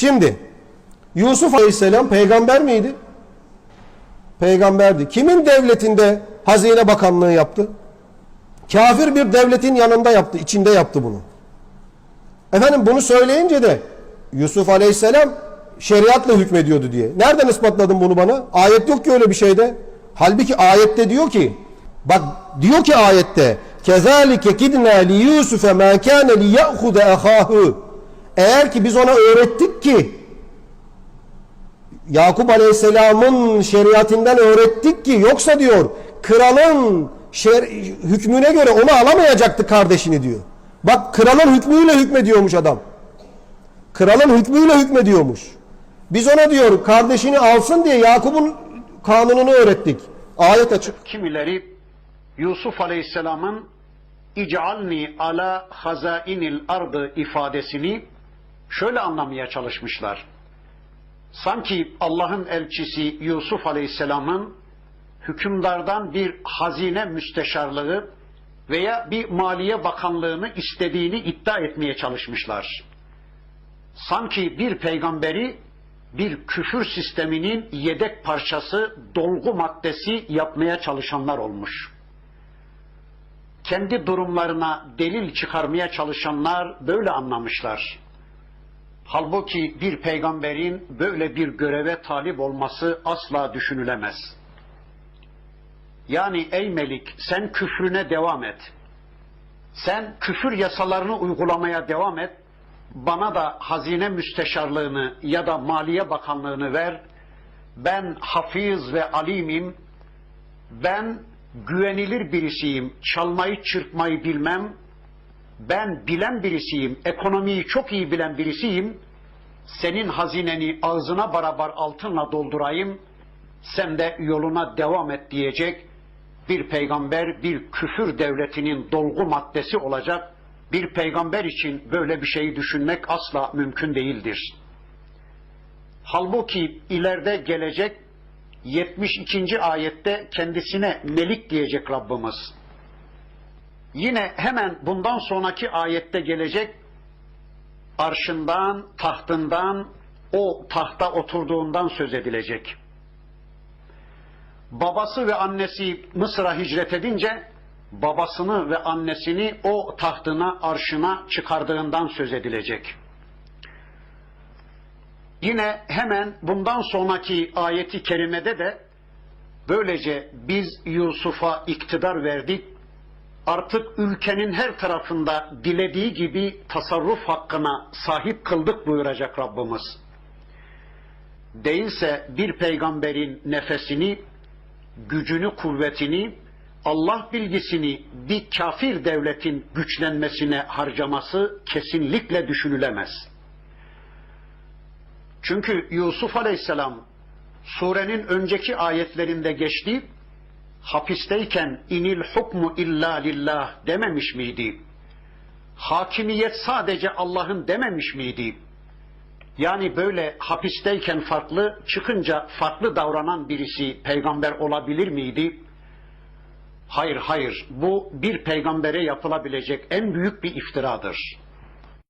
Şimdi Yusuf Aleyhisselam peygamber miydi? Peygamberdi. Kimin devletinde hazine bakanlığı yaptı? Kafir bir devletin yanında yaptı, içinde yaptı bunu. Efendim bunu söyleyince de Yusuf Aleyhisselam şeriatla hükmediyordu diye. Nereden ispatladın bunu bana? Ayet yok ki öyle bir şeyde. Halbuki ayette diyor ki bak diyor ki ayette kezalike kidna li Yusuf'e ma kana li ya'khuda ahahu eğer ki biz ona öğrettik ki Yakup Aleyhisselam'ın şeriatinden öğrettik ki yoksa diyor kralın şer, hükmüne göre onu alamayacaktı kardeşini diyor. Bak kralın hükmüyle hükmediyormuş adam. Kralın hükmüyle hükmediyormuş. Biz ona diyor kardeşini alsın diye Yakup'un kanununu öğrettik. Ayet açık. Kimileri Yusuf Aleyhisselam'ın İc'alni ala hazainil ardı ifadesini şöyle anlamaya çalışmışlar. Sanki Allah'ın elçisi Yusuf Aleyhisselam'ın hükümdardan bir hazine müsteşarlığı veya bir maliye bakanlığını istediğini iddia etmeye çalışmışlar. Sanki bir peygamberi bir küfür sisteminin yedek parçası, dolgu maddesi yapmaya çalışanlar olmuş. Kendi durumlarına delil çıkarmaya çalışanlar böyle anlamışlar. Halbuki bir peygamberin böyle bir göreve talip olması asla düşünülemez. Yani ey melik sen küfrüne devam et. Sen küfür yasalarını uygulamaya devam et. Bana da hazine müsteşarlığını ya da maliye bakanlığını ver. Ben hafiz ve alimim. Ben güvenilir birisiyim. Çalmayı çırpmayı bilmem. Ben bilen birisiyim. Ekonomiyi çok iyi bilen birisiyim. Senin hazineni ağzına barabar altınla doldurayım. Sen de yoluna devam et diyecek bir peygamber bir küfür devletinin dolgu maddesi olacak. Bir peygamber için böyle bir şeyi düşünmek asla mümkün değildir. Halbuki ileride gelecek 72. ayette kendisine melik diyecek Rabbimiz. Yine hemen bundan sonraki ayette gelecek arşından, tahtından, o tahta oturduğundan söz edilecek babası ve annesi Mısır'a hicret edince babasını ve annesini o tahtına, arşına çıkardığından söz edilecek. Yine hemen bundan sonraki ayeti kerimede de böylece biz Yusuf'a iktidar verdik. Artık ülkenin her tarafında dilediği gibi tasarruf hakkına sahip kıldık buyuracak Rabbimiz. Değilse bir peygamberin nefesini gücünü, kuvvetini, Allah bilgisini bir kafir devletin güçlenmesine harcaması kesinlikle düşünülemez. Çünkü Yusuf Aleyhisselam surenin önceki ayetlerinde geçti, hapisteyken inil hukmu illa lillah dememiş miydi? Hakimiyet sadece Allah'ın dememiş miydi? Yani böyle hapisteyken farklı, çıkınca farklı davranan birisi peygamber olabilir miydi? Hayır, hayır. Bu bir peygambere yapılabilecek en büyük bir iftiradır.